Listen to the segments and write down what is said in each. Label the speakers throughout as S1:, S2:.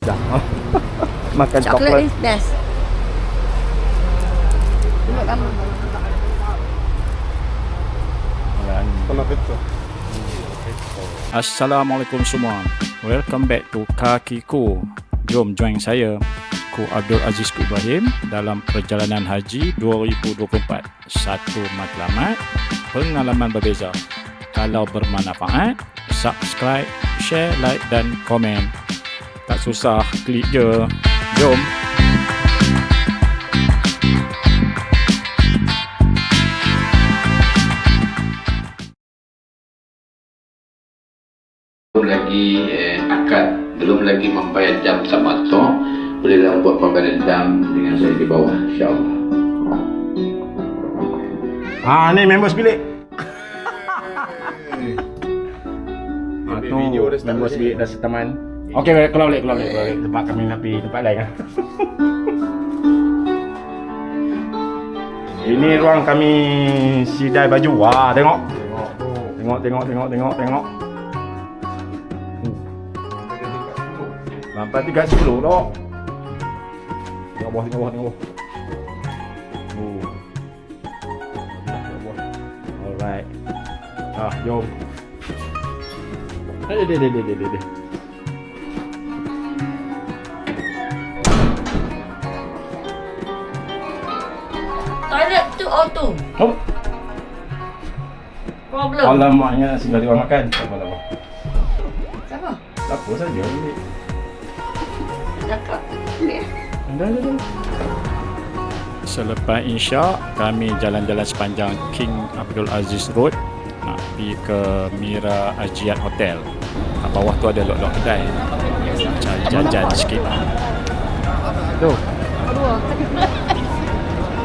S1: Dah. Makan
S2: Chocolate
S1: coklat.
S2: is best. Tengok gambar.
S3: Assalamualaikum semua. Welcome back to Kakiku. Jom join saya, Ku Abdul Aziz Ku Ibrahim dalam perjalanan haji 2024. Satu matlamat, pengalaman berbeza. Kalau bermanfaat, subscribe, share, like dan komen. Tak susah, klik je. Jom.
S4: belum lagi eh, akad belum lagi membayar jam sama tu bolehlah buat pembayaran jam dengan saya di bawah insyaallah
S1: Ah ni members bilik. Ah tu members bilik dah setaman. Okey keluar balik keluar balik keluar balik tempat kami nak pergi tempat lain kan. Ini ruang kami sidai baju. Wah tengok. Tengok tengok tengok tengok tengok. Sampai tiga sepuluh dok. Tengok bawah tengok bawah tengok bawah. Oh. Alright. Ah, jom. Ada dia dia dia dia
S2: tu auto.
S1: Oh,
S2: Problem.
S1: alamaknya segala orang makan. Tak apa tak apa.
S2: Siapa?
S1: Tak apa saja ni.
S2: Cakap. Ni.
S1: Dah dah dah.
S3: Selepas Insya, kami jalan-jalan sepanjang King Abdul Aziz Road nak pergi ke Mira Ajiat Hotel. Kat bawah tu ada lot-lot kedai. Cari jajan sikit.
S1: Tu.
S2: Dua.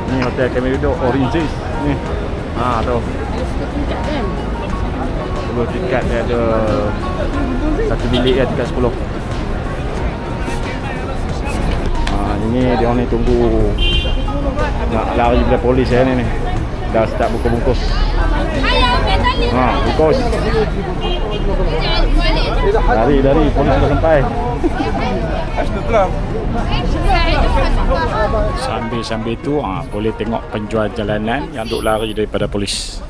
S1: Ni hotel kami duduk Oranges. Ni. Ha tu.
S2: Tingkat kan?
S1: Dua tiket dia ada satu bilik ya tiket 10. Ha ini dia orang ni tunggu nak lari dari polis ya ni ni. Dah start buka bungkus. Ha, bungkus. Dari dari polis dah sampai.
S3: Sambil-sambil tu ah boleh tengok penjual jalanan yang duk lari daripada polis.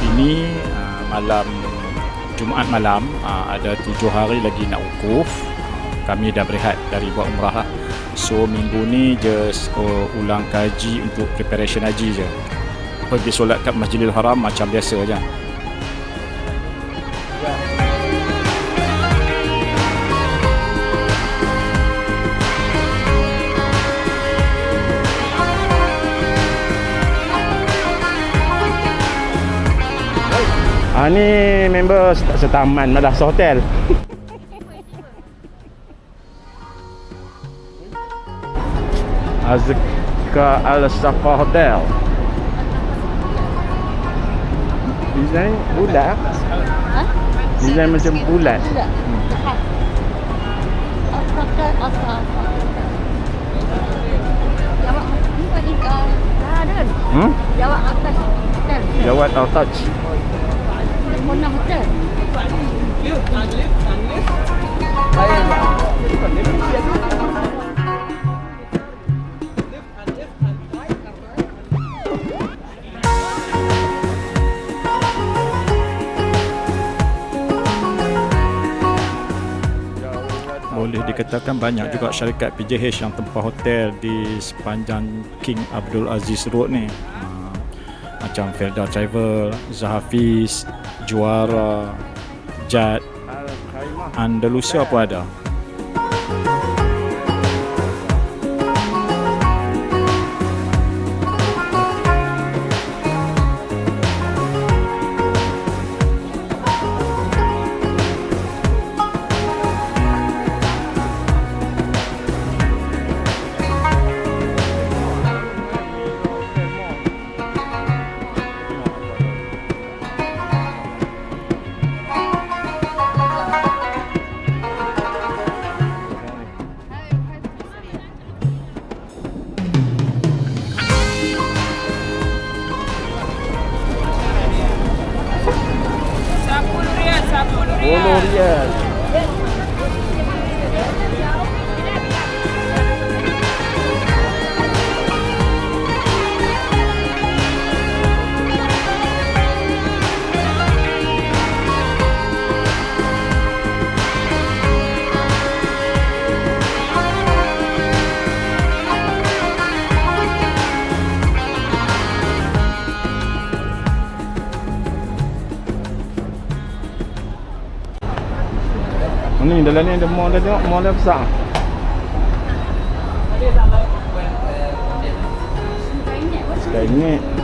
S3: Ini ah, malam Jumaat malam ah, ada tujuh hari lagi nak wukuf. Kami dah berehat dari buat umrah lah. So minggu ni just oh, ulang kaji untuk preparation haji je. Pergi solat kat Masjidil Haram macam biasa je.
S1: Ha ni member set- setaman malah sehotel. Azka Al Safa Hotel. Design bulat.
S2: Ha?
S1: Design macam bulat.
S2: Tidak. Tepat. Apakah apa? Jawab ni bagi kau. Ah, Dan.
S1: Hmm?
S2: Jawab atas hotel.
S1: Jawat Al Taj.
S2: Mana hotel?
S3: Boleh dikatakan banyak juga syarikat PJH yang tempah hotel di sepanjang King Abdul Aziz Road ni. Macam Felda Travel, Zahafiz, Juara, Jad. Andalusia pun ada.
S1: Ni dalam ni ada mall dah tengok mall dah besar. Skynet.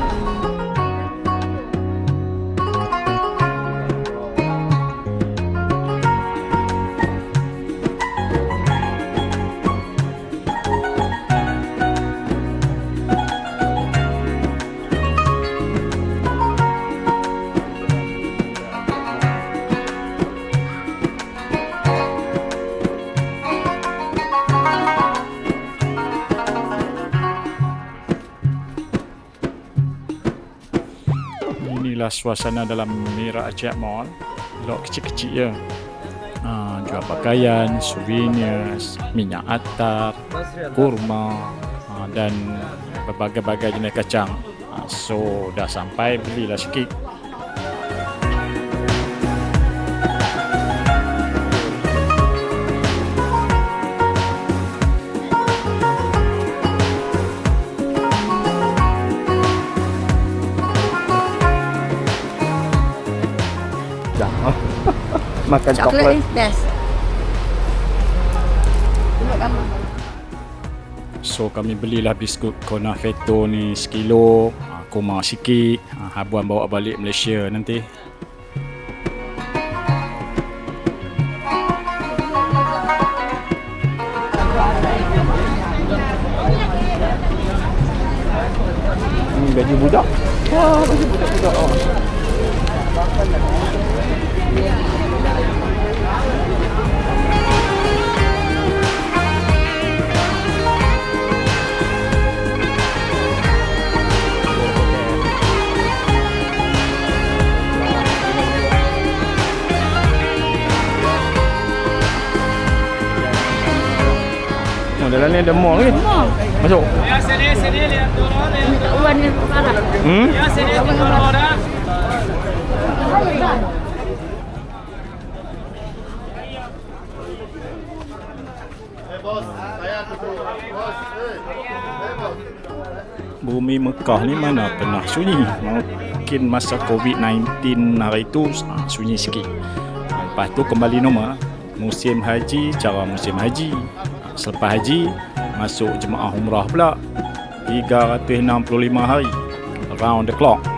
S3: Inilah suasana dalam Mira Mall. Lok kecil-kecil je. Ha, jual pakaian, souvenirs, minyak atar, kurma ha, dan berbagai-bagai jenis kacang. Ha, so dah sampai belilah sikit.
S1: Makan
S2: Coklat
S1: coklat.
S2: ni best. Tengok.
S3: So kami belilah biskut Confetto ni sekilo. Ha, kurma sikit. Ha, habuan bawa balik Malaysia nanti.
S1: Ni baju budak. Wah, baju budak budak. Oh. Ni ada mall ni. Masuk.
S2: Ini tak uan ni parah.
S1: Hmm?
S3: Bumi Mekah ni mana pernah sunyi Mungkin masa COVID-19 hari tu ah, sunyi sikit Lepas tu kembali normal Musim haji, cara musim haji Selepas haji, masuk jemaah umrah pula. 365 hari. Around the clock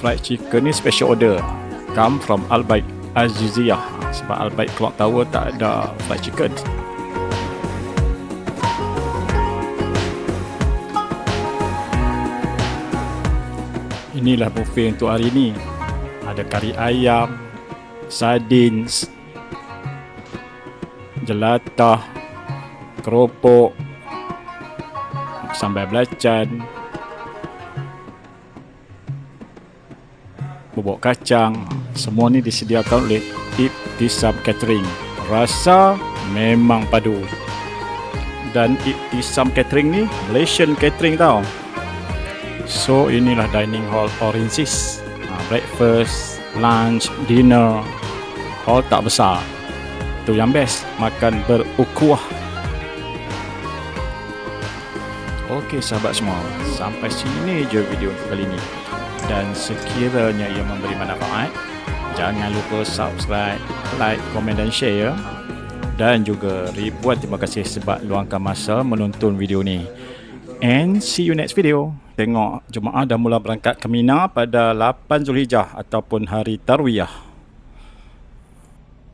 S3: fried chicken ni special order. Come from Albaik Aziziyah. Sebab Albaik Clock Tower tak ada fried chicken. Inilah buffet untuk hari ini Ada kari ayam Sardines Jelatah Keropok Sambal belacan bubuk kacang. Semua ni disediakan oleh Ibtisam Catering. Rasa memang padu. Dan Ibtisam Catering ni Malaysian Catering tau. So inilah dining hall Oranges. Ha, breakfast lunch dinner. Hall tak besar. Tu yang best. Makan berukuah. Okey sahabat semua, sampai sini je video kali ini. Dan sekiranya ia memberi manfaat, jangan lupa subscribe, like, komen dan share. ya. Dan juga ribuan terima kasih sebab luangkan masa menonton video ni. And see you next video. Tengok jemaah dah mula berangkat ke Mina pada 8 Zulhijjah ataupun hari Tarwiyah.